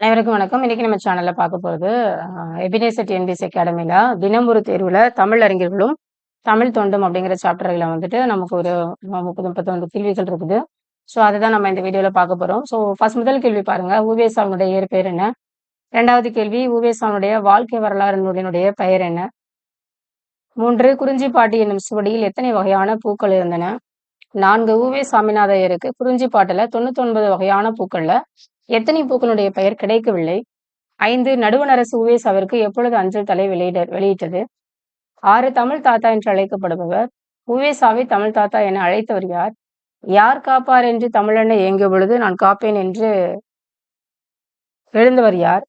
அனைவருக்கும் வணக்கம். இன்னைக்கு நம்ம சேனல்ல பார்க்க போறது, அ எபினேசர் டிஎன்பிஎஸ்சி அகாடமில தினம் ஒரு தேர்வுல தமிழ் அறிஞர்களும், தமிழ் தொண்டும் அப்படிங்கிற சாப்டர்கள வந்துட்டு நமக்கு ஒரு 30, 31 கேள்விகள் இருக்குது. ஸோ அததான் நம்ம இந்த வீடியோல பார்க்க போறோம். ஸோ ஃபர்ஸ்ட் முதல் கேள்வி பாருங்க. உ.வே.சாமினுடைய இயற்பெயர் என்ன? ரெண்டாவது கேள்வி உ.வே.சாமினுடைய வாழ்க்கை வரலாறு நூலினுடைய பெயர் என்ன? மூன்று குறிஞ்சிப்பாட்டி என்னும் சுவடியில் எத்தனை வகையான பூக்கள் இருந்தன? நான்கு ஊவே சாமிநாதையருக்கு குறிஞ்சிப்பாட்டுல 99 வகையான பூக்கள்ல எத்தனை பூக்களுடைய பெயர் கிடைக்கவில்லை? ஐந்து 5 உவேஸ் அவருக்கு எப்பொழுது அஞ்சல் தலை வெளியிட வெளியிட்டது? ஆறு தமிழ் தாத்தா என்று அழைக்கப்படுபவர். உ.வே.சாவை தமிழ் தாத்தா என அழைத்தவர் யார்? யார் காப்பார் என்று தமிழனை இயங்கிய பொழுது நான் காப்பேன் என்று எழுந்தவர் யார்?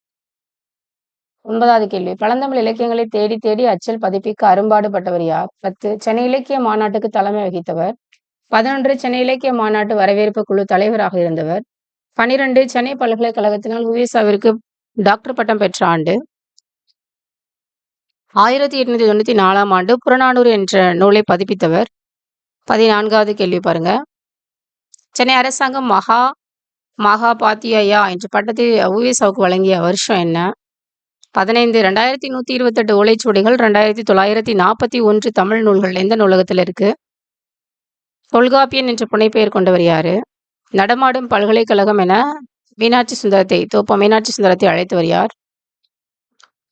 ஒன்பதாவது கேள்வி பழந்தமிழ் இலக்கியங்களை தேடி தேடி அச்சல் பதிப்பிக்க அரும்பாடுபட்டவர் யார்? 10 சென்னை இலக்கிய மாநாட்டுக்கு தலைமை வகித்தவர். 11 சென்னை இலக்கிய மாநாட்டு வரவேற்பு குழு தலைவராக இருந்தவர். 12 சென்னை பல்கலைக்கழகத்தினால் உ.வே.சாவிற்கு டாக்டர் பட்டம் பெற்ற ஆண்டு. 1894ஆம் ஆண்டு புறநானூறு என்ற நூலை பதிப்பித்தவர். 14வது கேள்வி பாருங்க. சென்னை அரசாங்கம் மகா மகாபாத்தியா என்ற பட்டத்தை உ.வே.சாவுக்கு வழங்கிய வருஷம் என்ன? 15 2128 ஓலைச்சுவடிகள் 2941 தமிழ் நூல்கள் எந்த நூலகத்தில் இருக்கு? தொல்காப்பியன் என்ற புனைப்பெயர் கொண்டவர் யாரு? நடமாடும் பல்கலைக்கழகம் என மீனாட்சி சுந்தரத்தை தோப்ப மீனாட்சி சுந்தரத்தை அழைத்தவர் யார்?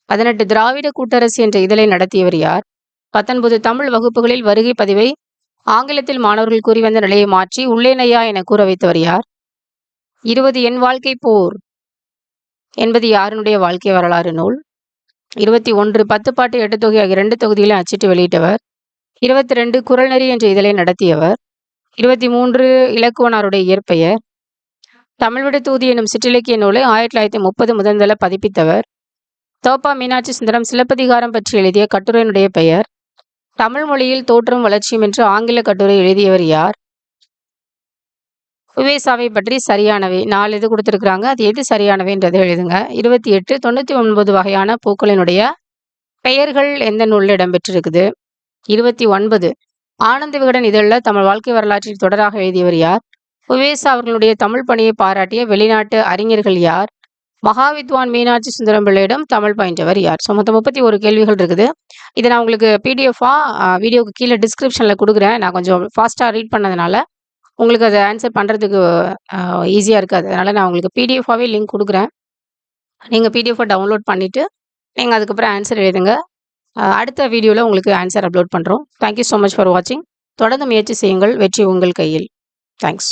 18 திராவிட கூட்டரசு என்ற இதழை நடத்தியவர் யார்? 19 தமிழ் வகுப்புகளில் வருகை பதிவை ஆங்கிலத்தில் மாணவர்கள் கூறி வந்த நிலையை மாற்றி உள்ளேனையா என கூற வைத்தவர் யார்? 20 என் வாழ்க்கை போர் என்பது யாருடைய வாழ்க்கை வரலாறு நூல்? இருபத்தி ஒன்று பத்து பாட்டு எட்டு தொகை ஆகிய இரண்டு தொகுதிகளையும் அச்சிட்டு வெளியிட்டவர். இருபத்திரெண்டு குரல் நெறி என்ற இதழை நடத்தியவர். 23 இலக்குவனாருடைய இயற்பெயர். தமிழ்விட தூதி எனும் சிற்றிலக்கிய நூலை ஆயிரத்தி தொள்ளாயிரத்தி முப்பது முதன்தள பதிப்பித்தவர். தோப்பா மீனாட்சி சுந்தரம் சிலப்பதிகாரம் பற்றி எழுதிய கட்டுரையினுடைய பெயர். தமிழ் மொழியில் தோற்றும் வளர்ச்சியும் என்று ஆங்கில கட்டுரை எழுதியவர் யார்? உ.வே.சாவை பற்றி சரியானவை நாலு இது கொடுத்துருக்குறாங்க அது எது சரியானவைன்றத எழுதுங்க. 28 99 வகையான பூக்களினுடைய பெயர்கள் எந்த நூலில் இடம்பெற்றிருக்குது? 29 ஆனந்த விகடன் இதழில் தமிழ் வாழ்க்கை வரலாற்றில் தொடராக எழுதியவர் யார்? உ.வே.சா அவர்களுடைய தமிழ் பணியை பாராட்டிய வெளிநாட்டு அறிஞர்கள் யார்? மகாவித்வான் மீனாட்சி சுந்தரம் பிள்ளையிடம் தமிழ் பயின்றவர் யார்? ஸோ மொத்தம் 31 கேள்விகள் இருக்குது. இதை நான் உங்களுக்கு பிடிஎஃபா வீடியோக்கு கீழே டிஸ்கிரிப்ஷனில் கொடுக்குறேன். நான் கொஞ்சம் ஃபாஸ்ட்டாக ரீட் பண்ணதுனால உங்களுக்கு அதை ஆன்சர் பண்ணுறதுக்கு ஈஸியாக இருக்காது. அதனால் நான் உங்களுக்கு பிடிஎஃபாகவே லிங்க் கொடுக்குறேன். நீங்கள் பிடிஎஃபை டவுன்லோட் பண்ணிவிட்டு நீங்கள் அதுக்கப்புறம் ஆன்சர் எழுதுங்க. அடுத்த வீடியோவில் உங்களுக்கு ஆன்சர் அப்லோட் பண்ணுறோம் thank you so much for வாட்சிங். தொடர்ந்து முயற்சி செய்யுங்கள். வெற்றி உங்கள் கையில். தேங்க்ஸ்.